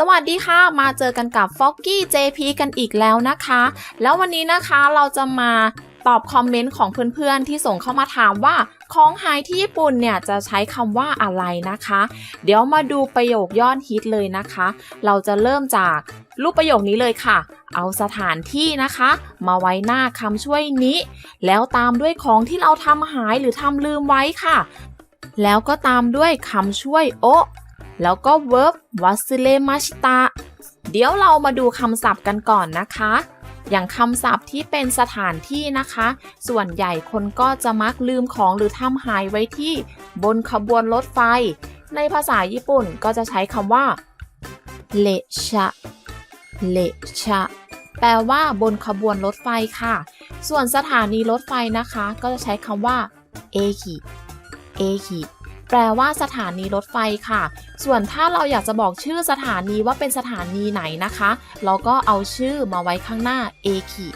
สวัสดีค่ะ มาเจอกันกับ f o g g y JP กันอีกแล้วนะคะ แล้ววันนี้นะคะเราจะมาตอบคอมเมนต์ของเพื่อนๆ ที่ส่งเข้ามาถามว่าของหายที่ญี่ปุ่นเนี่ยจะใช้คำว่าอะไรนะคะ เดี๋ยวมาดูประโยคยอดฮิตเลยนะคะ เราจะเริ่มจากรูปประโยคนี้เลยค่ะ เอาสถานที่นะคะ มาไว้หน้าคำช่วยนี้ แล้วตามด้วยของที่เราทำหายหรือทำลืมไว้ค่ะ แล้วก็ตามด้วยคำช่วยโอ แล้วก็ verb วัสเลมาชิตะเดี๋ยวเรามาดูคำศัพท์กันก่อนนะคะ อย่างคำศัพท์ที่เป็นสถานที่นะคะ ส่วนใหญ่คนก็จะมักลืมของหรือทำหายไว้ที่บนขบวนรถไฟ ในภาษาญี่ปุ่นก็จะใช้คำว่าเลชะเลชะแปลว่าบนขบวนรถไฟค่ะ ส่วนสถานีรถไฟนะคะ ก็จะใช้คำว่าเอคิเอคิ แปลว่าสถานีรถไฟค่ะ ส่วนถ้าเราอยากจะบอกชื่อสถานีว่าเป็นสถานีไหนนะคะ เราก็เอาชื่อมาไว้ข้างหน้าเอคิ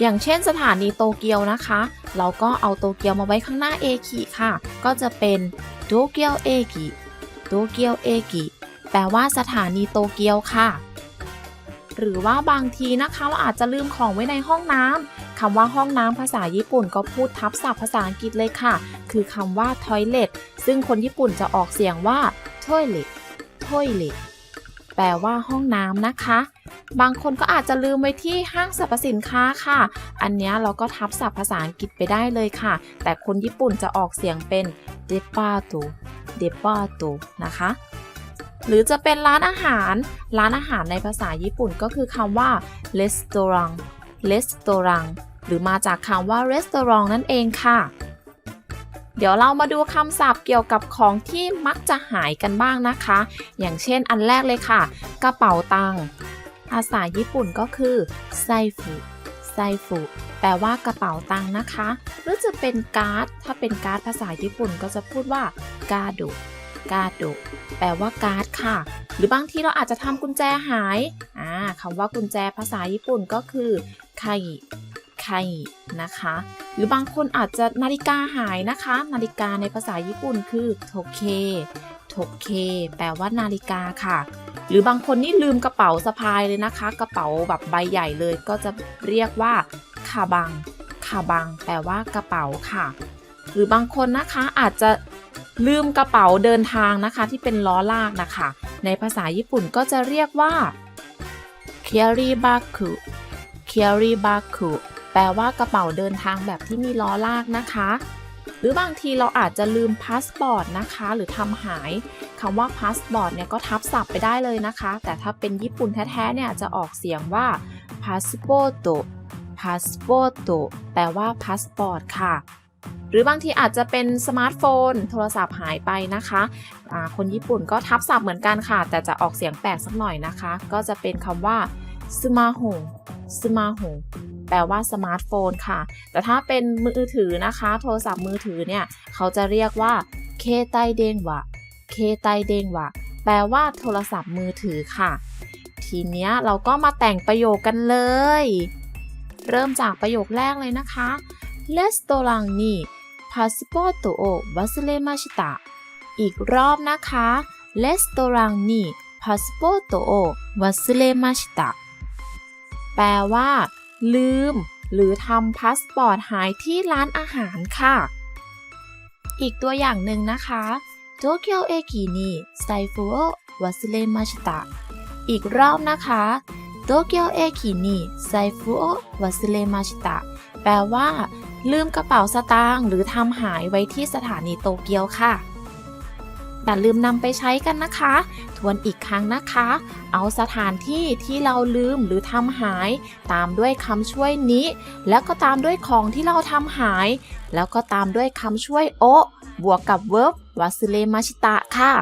อย่างเช่นสถานีโตเกียวนะคะ เราก็เอาโตเกียวมาไว้ข้างหน้าเอคิค่ะ ก็จะเป็นโตเกียวเอคิโตเกียวเอคิแปลว่าสถานีโตเกียวค่ะ หรือว่าบางทีนะคะเราอาจจะลืมของไว้ในห้องน้ำ คำว่าห้องน้ำภาษาญี่ปุ่นก็พูดทับศัพท์ภาษาอังกฤษเลยค่ะ คือคำว่า toilet ซึ่งคนญี่ปุ่นจะออกเสียงว่า toilet toilet แปลว่าห้องน้ำนะคะ บางคนก็อาจจะลืมไว้ที่ห้างสรรพสินค้าค่ะ อันนี้เราก็ทับศัพท์ภาษาอังกฤษไปได้เลยค่ะ แต่คนญี่ปุ่นจะออกเสียงเป็น departo departo นะคะ หรือจะเป็นร้านอาหาร ร้านอาหารในภาษาญี่ปุ่นก็คือคำว่า restaurant restaurant หรือมาจากคำว่า restaurant นั่นเองค่ะ เดี๋ยวเรามาดูคำศัพท์เกี่ยวกับของที่มักจะหายกันบ้างนะคะ อย่างเช่นอันแรกเลยค่ะ กระเป๋าตังค์ภาษาญี่ปุ่นก็คือไซฟุไซฟุแปลว่ากระเป๋าตังค์นะคะ หรือจะเป็นการ์ด ถ้าเป็นการ์ดภาษาญี่ปุ่นก็จะพูดว่ากาโดกาโดแปลว่าการ์ดค่ะ หรือบางทีเราอาจจะทำกุญแจหายอ่าคำว่ากุญแจภาษาญี่ปุ่นก็คือ ไคไคนะคะ หรือบางคนอาจจะนาฬิกาหายนะคะ นาฬิกาในภาษาญี่ปุ่นคือโทเคโทเคแปลว่านาฬิกาค่ะ หรือบางคนนี่ลืมกระเป๋าสะพายเลยนะคะ กระเป๋าแบบใบใหญ่เลยก็จะเรียกว่าคาบังคาบัง แปลว่ากระเป๋าค่ะ หรือบางคนนะคะอาจจะลืมกระเป๋าเดินทางนะคะ ที่เป็นล้อลากนะคะ ในภาษาญี่ปุ่นก็จะเรียกว่าเคียรีบาคุ carry b a carry bag แปลว่ากระเป๋าเดินทางแบบที่มีล้อลากนะคะ หรือบางทีเราอาจจะลืมพาสปอร์ตนะคะ หรือทำหายคำว่าพาสปอร์ตเนี่ยก็ทับศัพท์ไปได้เลยนะคะ แต่ถ้าเป็นญี่ปุ่นแท้ๆเนี่ยจะออกเสียงว่าพาสปอร์ตพาสปอร์ตแปลว่าพาสปอร์ตค่ะหรือบางทีอาจจะเป็นสมาร์ทโฟน โทรศัพท์หายไปนะคะะคนญี่ปุ่นก็ทับศัพท์เหมือนกันค่ะ แต่จะออกเสียงแปลกสักหน่อยนะคะ ก็จะเป็นคำว่าสมาโฮ สมาโฮแปลว่าสมาร์ทโฟนค่ะ แต่ถ้าเป็นมือถือนะคะ โทรศัพท์มือถือเนี่ย เขาจะเรียกว่าเคไตเดงวะเคไตเดงวะแปลว่าโทรศัพท์มือถือค่ะ ทีเนี้ยเราก็มาแต่งประโยคกันเลย เริ่มจากประโยคแรกเลยนะคะレストランにパスポートを忘れましたอีกรอบนะคะレストランにパスポートを忘れました แปลว่า ลืม หรือทำพาสปอร์ตหายที่ร้านอาหารค่ะ อีกตัวอย่างหนึ่งนะคะโตเกียวเอกินิไซฟุโอวัสเลมาชิตะอีกรอบนะคะโตเกียวเอกินิไซฟุโอวัสเลมาชิตะแปลว่า ลืมกระเป๋าสตางค์หรือทำหายไว้ที่สถานีโตเกียวค่ะ แต่ลืมนำไปใช้กันนะคะ ทวนอีกครั้งนะคะ เอาสถานที่ที่เราลืมหรือทำหาย ตามด้วยคำช่วยนี้ แล้วก็ตามด้วยของที่เราทำหาย แล้วก็ตามด้วยคำช่วยโอบวกกับ verb วาสเลมาชิตะค่ะ